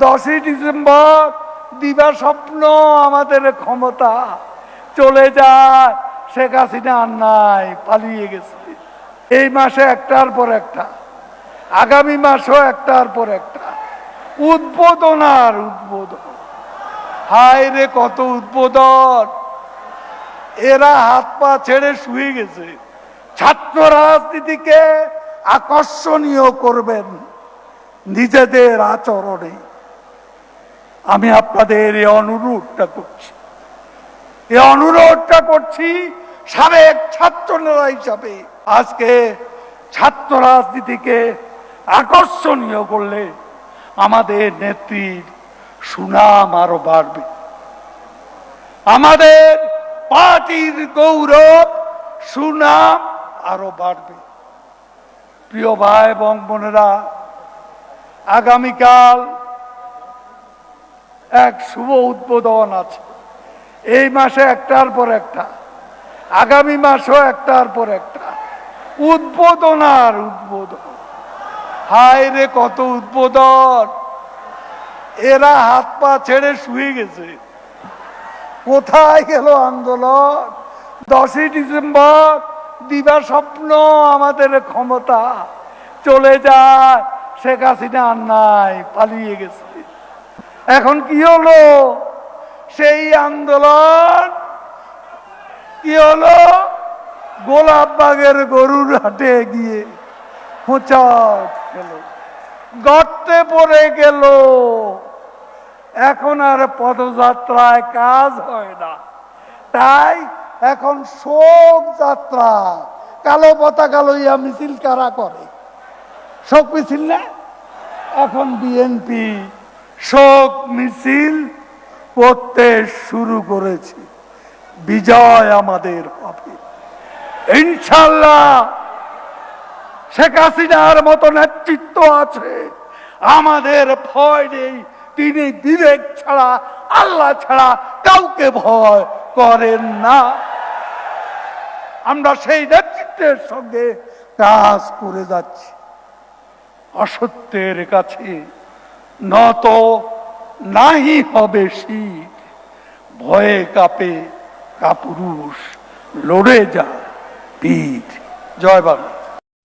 দশই ডিসেম্বর দিবা স্বপ্ন আমাদের ক্ষমতা। চলে যায়, শেখ হাসিনা আর নাই, পালিয়ে গেছে। এই মাসে একটার পর একটা, আগামী মাসও একটার পর একটা। উদ্বোধন আর উদ্বোধন। হায় রে, কত উদ্বোধন! এরা হাত পা ছেড়ে শুয়ে গেছে। ছাত্র রাজনীতিকে আকর্ষণীয় করবেন নিজেদের আচরণে। আমি আপনাদের এই অনুরোধটা করছি। এই অনুরোধটা করছি সাবেক ছাত্র নেতা হিসাবে। আজকে ছাত্র রাজনীতিকে আকর্ষণীয় করলে আমাদের নেত্রীর সুনাম আরও বাড়বে। আমাদের পার্টির গৌরব, সুনাম আরও বাড়বে। প্রিয় ভাই এবং বোনেরা, আগামীকাল এক শুভ উদ্বোধন আছে। এই মাসে একটার পর একটা, আগামী মাসও একটার পর একটা। উদ্বোধন আর উদ্বোধন। হায় রে, কত উদ্বোধন! এরা হাত পা ছেড়ে শুয়ে গেছে। কোথায় গেল আন্দোলন? দশই ডিসেম্বর, দিবা স্বপ্ন, আমাদের ক্ষমতা। চলে যায়, শেখ হাসিনা আর নাই, পালিয়ে গেছে। এখন কি হলো? সেই আন্দোলন কি হলো? গোলাপবাগের গরুর হাটে গিয়ে গেল গর্তে পড়ে গেল। এখন আর পদযাত্রায় কাজ হয় না। তাই এখন শোক যাত্রা। কালো পতাকা লইয়া মিছিল কারা করে? শোক মিছিল না? এখন বিএনপি। শোক মিছিল করতে শুরু করেছি। বিজয় আমাদের হবে। ইনশাল্লাহ শেখ হাসিনার মতো নেতৃত্ব আছে। আমাদের ভয় নেই। তিনি বিবেক ছাড়া, আল্লাহ ছাড়া কাউকে ভয় করেন না। আমরা সেই নেতৃত্বের সঙ্গে কাজ করে যাচ্ছি। অসত্যের কাছে নত নাহি হবে শীত। ভয়ে কাপে কাপুরুষ লড়ে যা পীঠ জয় বাংলা।